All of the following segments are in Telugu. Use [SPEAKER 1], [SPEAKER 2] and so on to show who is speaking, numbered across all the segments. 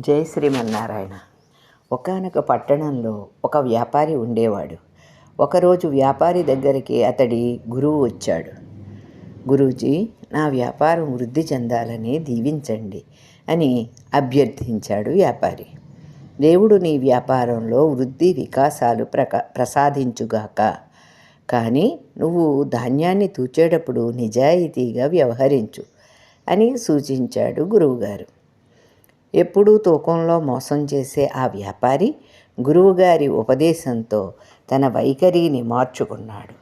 [SPEAKER 1] జై శ్రీమన్నారాయణ. ఒకానొక పట్టణంలో ఒక వ్యాపారి ఉండేవాడు. ఒకరోజు వ్యాపారి దగ్గరికి అతడి గురువు వచ్చాడు. గురూజీ నా వ్యాపారం వృద్ధి చెందాలని దీవించండి అని అభ్యర్థించాడు వ్యాపారి. దేవుడు నీ వ్యాపారంలో వృద్ధి వికాసాలు ప్రక ప్రసాదించుగాక. కానీ నువ్వు ధాన్యాన్ని తూచేటప్పుడు నిజాయితీగా వ్యవహరించు అని సూచించాడు గురువుగారు. ఎప్పుడూ తూకంలో మోసం చేసే ఆ వ్యాపారి గురువుగారి ఉపదేశంతో తన వైఖరిని మార్చుకున్నాడు.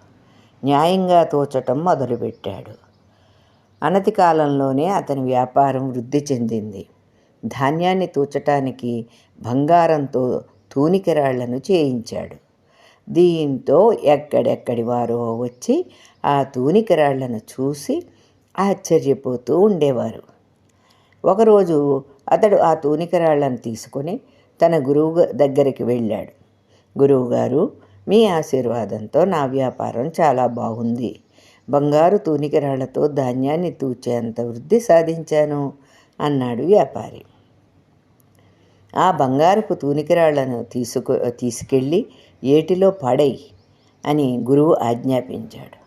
[SPEAKER 1] న్యాయంగా తోచటం మొదలుపెట్టాడు. అనతి కాలంలోనే అతని వ్యాపారం వృద్ధి చెందింది. ధాన్యాన్ని తూచటానికి బంగారంతో తూనికరాళ్ళను చేయించాడు. దీంతో ఎక్కడెక్కడి వారో వచ్చి ఆ తూనికరాళ్ళను చూసి ఆశ్చర్యపోతూ ఉండేవారు. ఒకరోజు అతడు ఆ తూనికరాళ్ళను తీసుకొని తన గురువు దగ్గరికి వెళ్ళాడు. గురువుగారు మీ ఆశీర్వాదంతో నా వ్యాపారం చాలా బాగుంది. బంగారు తూనికరాళ్ళతో ధాన్యాన్ని తూచేంత వృద్ధి సాధించాను అన్నాడు వ్యాపారి. ఆ బంగారపు తూనికరాళ్ళను తీసుకు తీసుకెళ్ళి ఏటిలో పడై అని గురువు ఆజ్ఞాపించాడు.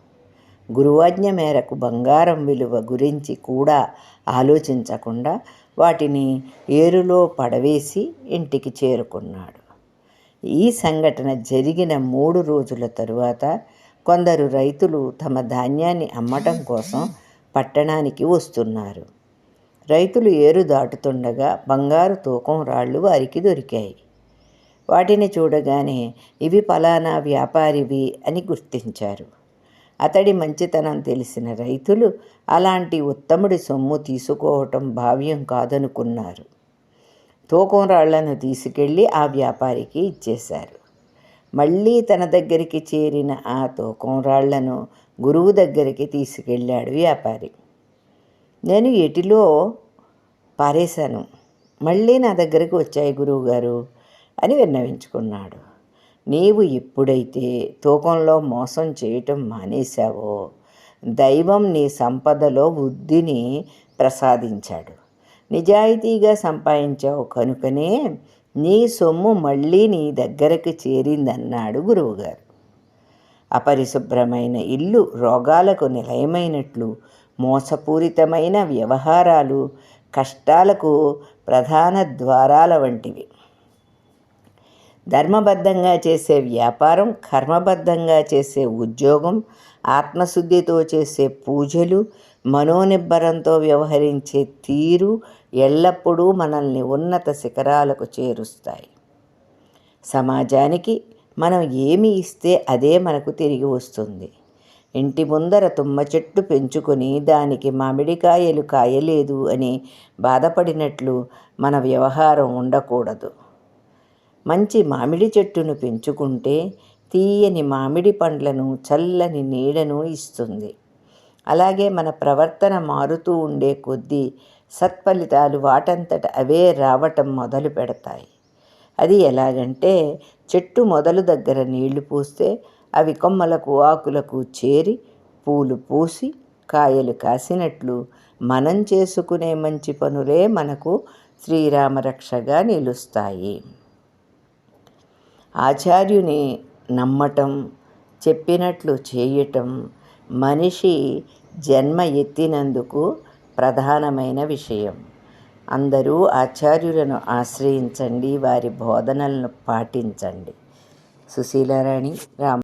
[SPEAKER 1] గురువాజ్ఞ మేరకు బంగారం విలువ గురించి కూడా ఆలోచించకుండా వాటిని ఏరులో పడవేసి ఇంటికి చేరుకున్నాడు. ఈ సంఘటన జరిగిన మూడు రోజుల తరువాత కొందరు రైతులు తమ ధాన్యాన్ని అమ్మటం కోసం పట్టణానికి వస్తున్నారు. రైతులు ఏరు దాటుతుండగా బంగారు తూకం రాళ్ళు వారికి దొరికాయి. వాటిని చూడగానే ఇవి పలానా వ్యాపారివి అని గుర్తించారు. అతడి మంచితనం తెలిసిన రైతులు అలాంటి ఉత్తముడి సొమ్ము తీసుకోవటం భావ్యం కాదనుకున్నారు. తూకం రాళ్ళను తీసుకెళ్ళి ఆ వ్యాపారికి ఇచ్చేశారు. మళ్ళీ తన దగ్గరికి చేరిన ఆ తూకం రాళ్ళను గురువు దగ్గరికి తీసుకెళ్ళాడు వ్యాపారి. నేను ఎటిలో పారేశాను. మళ్ళీ నా దగ్గరకు వచ్చాయి గురువుగారు అని విన్నవించుకున్నాడు. నీవు ఎప్పుడైతే తూకంలో మోసం చేయటం మానేశావో? దైవం నీ సంపదలో వృద్ధిని ప్రసాదించాడు. నిజాయితీగా సంపాదించావు కనుకనే నీ సొమ్ము మళ్ళీ నీ దగ్గరకు చేరిందన్నాడు గురువుగారు. అపరిశుభ్రమైన ఇల్లు రోగాలకు నిలయమైనట్లు మోసపూరితమైన వ్యవహారాలు కష్టాలకు ప్రధాన ద్వారాల వంటివి. ధర్మబద్ధంగా చేసే వ్యాపారం కర్మబద్ధంగా చేసే ఉద్యోగం ఆత్మశుద్ధితో చేసే పూజలు మనోనిబ్బరంతో వ్యవహరించే తీరు ఎల్లప్పుడూ మనల్ని ఉన్నత శిఖరాలకు చేరుస్తాయి. సమాజానికి మనం ఏమి ఇస్తే అదే మనకు తిరిగి వస్తుంది. ఇంటి ముందర తుమ్మ చెట్టు పెంచుకొని దానికి మామిడికాయలు కాయలేదు అని బాధపడినట్లు మన వ్యవహారం ఉండకూడదు. మంచి మామిడి చెట్టును పెంచుకుంటే తీయని మామిడి పండ్లను చల్లని నీడను ఇస్తుంది. అలాగే మన ప్రవర్తన మారుతూ ఉండే కొద్దీ సత్ఫలితాలు వాటంతట అవే రావటం మొదలు పెడతాయి. అది ఎలాగంటే చెట్టు మొదలు దగ్గర నీళ్ళు పూస్తే అవి కొమ్మలకు ఆకులకు చేరి పూలు పూసి కాయలు కాసినట్లు మనం చేసుకునే మంచి పనులే మనకు శ్రీరామరక్షగా నిలుస్తాయి. ఆచార్యుని నమ్మటం చెప్పినట్లు చేయటం మనిషి జన్మ ఎత్తినందుకు ప్రధానమైన విషయం. అందరూ ఆచార్యులను ఆశ్రయించండి వారి బోధనలను పాటించండి. సుశీలారాణి రామ